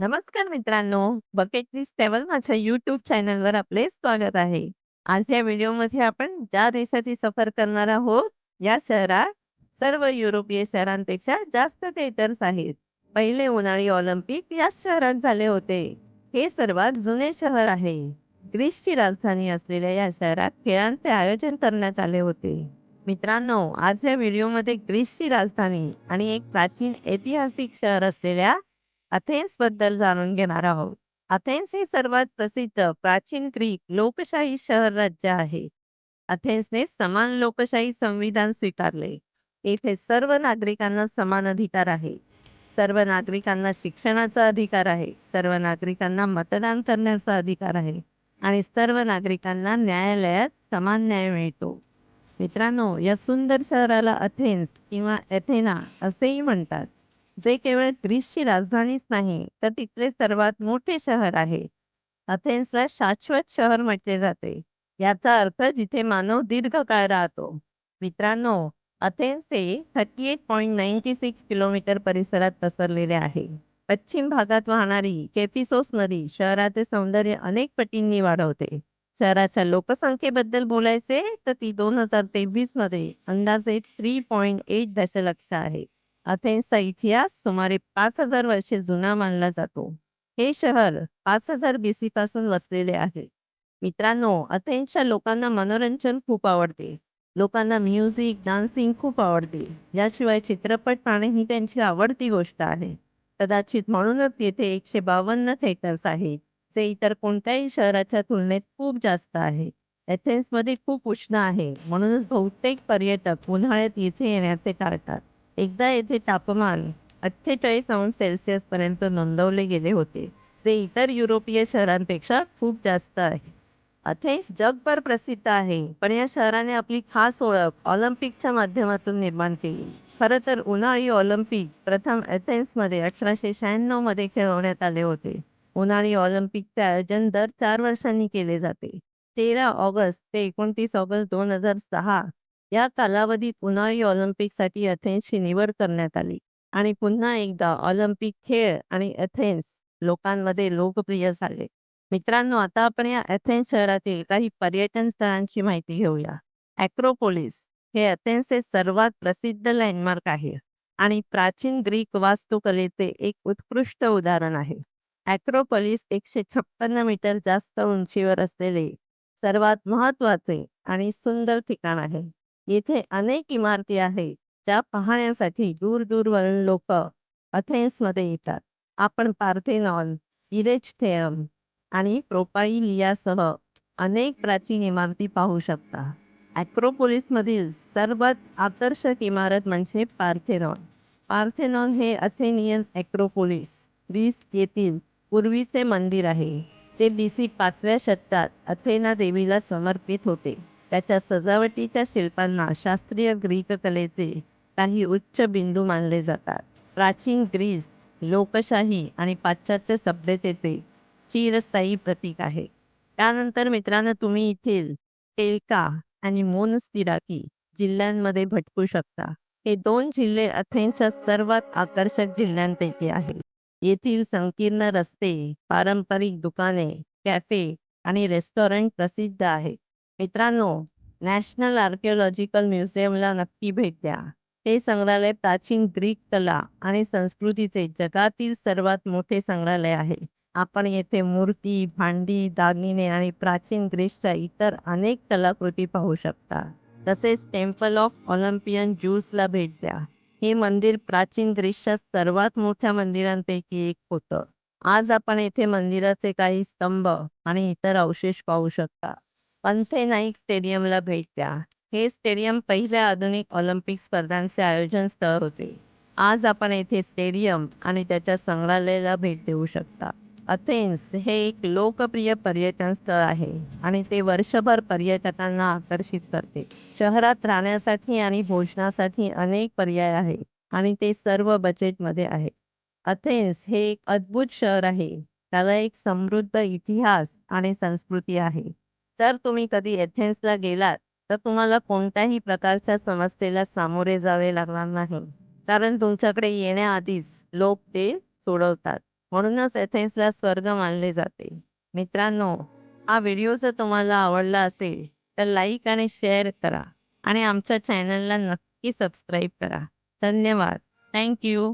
नमस्कार मित्रांनो, bucket list travel माझ्या यूट्यूब चॅनलवर आपले स्वागत आहे. आज या व्हिडिओमध्ये आपण ज्या देशाची सफर करणार आहोत, या शहरात सर्व युरोपीय शहरांपेक्षा जास्त थिएटर्स आहेत. पहिले उन्हाळी ऑलिम्पिक याच शहरात झाले होते. हे सर्वात जुने शहर आहे. ग्रीसची राजधानी असलेल्या या शहरात खेळांचे आयोजन करण्यात आले होते. मित्रांनो, आज या व्हिडिओमध्ये ग्रीसची राजधानी आणि एक प्राचीन ऐतिहासिक शहर असलेल्या अथेन्सबद्दल जाणून घेणार आहोत. अथेन्स हे सर्वात प्रसिद्ध प्राचीन ग्रीक लोकशाही शहर राज्य आहे. अथेन्सने समान लोकशाही संविधान स्वीकारले. येथे सर्व नागरिकांना समान अधिकार आहे. सर्व नागरिकांना शिक्षणाचा अधिकार आहे. सर्व नागरिकांना मतदान करण्याचा अधिकार आहे आणि सर्व नागरिकांना न्यायालयात समान न्याय मिळतो. मित्रांनो, या सुंदर शहराला अथेन्स किंवा एथेना असेही म्हणतात. जे केवळ ग्रीसची राजधानीच नाही, तर तिथले सर्वात मोठे शहर आहे. अथेन्सला शाश्वत शहर म्हटले जाते. याचा अर्थ जिथे मानव दीर्घकाळ राहतो. मित्रांनो, अथेन्स हे 38.96 किलोमीटर परिसरात पसरलेले आहे. पश्चिम भागात वाहणारी केफिसोस नदी शहराचे सौंदर्य अनेक पटींनी वाढवते. शहराच्या लोकसंख्येबद्दल बोलायचे तर ती 2023 मध्ये अंदाजे 3.8 दशलक्ष आहे. अथेन्सचा इतिहास सुमारे पाच हजार वर्षे जुना मानला जातो. हे शहर पाच हजार बीसी पासून वसलेले आहे. मित्रांनो, अथेन्सच्या लोकांना मनोरंजन खूप आवडते. लोकांना म्युझिक, डान्सिंग खूप आवडते. याशिवाय चित्रपट पाहणे ही त्यांची आवडती गोष्ट आहे. कदाचित म्हणूनच येथे 152 थिएटर्स आहेत, जे इतर कोणत्याही शहराच्या तुलनेत खूप जास्त आहे एथेन्समध्ये खूप उष्ण आहे, म्हणूनच बहुतेक पर्यटक उन्हाळ्यात येथे येण्याचे टाळतात. एकदा येथे तापमान 48 अंश सेल्सिअस पर्यंत नोंदवले गेले होते, जे इतर युरोपीय शहरांपेक्षा खूप जास्त आहे. अथेन्स जगभर प्रसिद्ध आहे, पण या शहराने आपली खास ओळख ऑलिम्पिकच्या माध्यमातून निर्माण केली. खरं तर उन्हाळी ऑलिम्पिक प्रथम अथेन्समध्ये अठराशे शहाण्णवमध्ये खेळवण्यात आले होते. उन्हाळी ऑलिम्पिकचे आयोजन दर चार वर्षांनी केले जाते. 13 ऑगस्ट ते 29 ऑगस्ट 2006 या कालावधीत उन्हाळी ऑलिम्पिकसाठी अथेन्सची निवड करण्यात आली आणि पुन्हा एकदा ऑलिम्पिक खेळ आणि अथेन्स लोकांमध्ये लोकप्रिय झाले. मित्रांनो, आता आपण या अथेन्स शहरातील काही पर्यटन स्थळांची माहिती घेऊया. ॲक्रोपोलिस हे अथेन्सचे सर्वात प्रसिद्ध लँडमार्क आहे आणि प्राचीन ग्रीक वास्तुकलेचे एक उत्कृष्ट उदाहरण आहे. ॲक्रोपोलिस एकशे छप्पन्न मीटर जास्त उंचीवर असलेले सर्वात महत्त्वाचे आणि सुंदर ठिकाण आहे. येथे अनेक इमारती आहेत, ज्या पाहण्यासाठी दूर-दूरवरून अथेन्समध्ये येतात. आपण पार्थेनॉन, इरेच्थेयम आणि प्रोपाइलियासह अनेक प्राचीन इमारती पाहू शकता. ॲक्रोपोलिसमधील सर्वात आकर्षक इमारत म्हणजे पार्थेनॉन. पार्थेनॉन हे अथेनियन ॲक्रोपोलिस ग्रीस येथील पूर्वीचे मंदिर आहे, जे बीसी पाचव्या शतकात अथेना देवीला समर्पित होते. त्याच्या सजावटीच्या शिल्पांना शास्त्रीय ग्रीक कलेचे काही उच्च बिंदू मानले जातात. प्राचीन ग्रीस लोकशाही आणि पाश्चात्य सभ्यतेचे चिरस्थायी प्रतीक आहे. त्यानंतर मित्रांनो, तुम्ही येथील टेल्का आणि मोनस्तिराकी जिल्ह्यांमध्ये भटकू शकता. हे दोन जिल्हे अथेन्सच्या सर्वात आकर्षक जिल्ह्यांपैकी आहेत. येथील संकीर्ण रस्ते, पारंपरिक दुकाने, कॅफे आणि रेस्टॉरंट प्रसिद्ध आहेत. मित्रांनो, नॅशनल आर्किओलॉजिकल म्युझियमला नक्की भेट द्या. हे संग्रहालय प्राचीन ग्रीक कला आणि संस्कृतीचे जगातील सर्वात मोठे संग्रहालय आहे. आपण येथे मूर्ती, भांडी, दागिने आणि प्राचीन ग्रीसच्या इतर अनेक कलाकृती पाहू शकता. तसेच टेम्पल ऑफ ऑलिम्पियन ज्यूसला भेट द्या. हे मंदिर प्राचीन ग्रीसच्या सर्वात मोठ्या मंदिरांपैकी एक होतं. आज आपण येथे मंदिराचे काही स्तंभ आणि इतर अवशेष पाहू शकता. पंथेनाईक स्टेडियमला भेट द्या. हे स्टेडियम पहिल्या आधुनिक ऑलिम्पिक स्पर्धांचे आयोजन स्थळ होते. आज आपण येथे स्टेडियम आणि त्याच्या संग्रहालयाला भेट देऊ शकता. अथेन्स हे एक लोकप्रिय पर्यटन स्थळ आहे आणि ते वर्षभर पर्यटकांना आकर्षित करते. शहरात राहण्यासाठी आणि भोजनासाठी अनेक पर्याय आहेत आणि ते सर्व बजेटमध्ये आहे अथेन्स हे एक अद्भुत शहर आहे. त्याला एक समृद्ध इतिहास आणि संस्कृती आहे. जर तुम्ही कधी एथेन्सला गेलात, तर तुम्हाला कोणत्याही प्रकारच्या समस्येला सामोरे जावे लागणार नाही, कारण तुमच्याकडे येण्याआधीच लोक ते सोडवतात. म्हणूनच एथेन्सला स्वर्ग मानले जाते. मित्रांनो हा व्हिडिओ जर तुम्हाला आवडला असेल तर लाईक आणि शेअर करा आणि आमच्या चॅनलला नक्की सबस्क्राईब करा. धन्यवाद. थँक्यू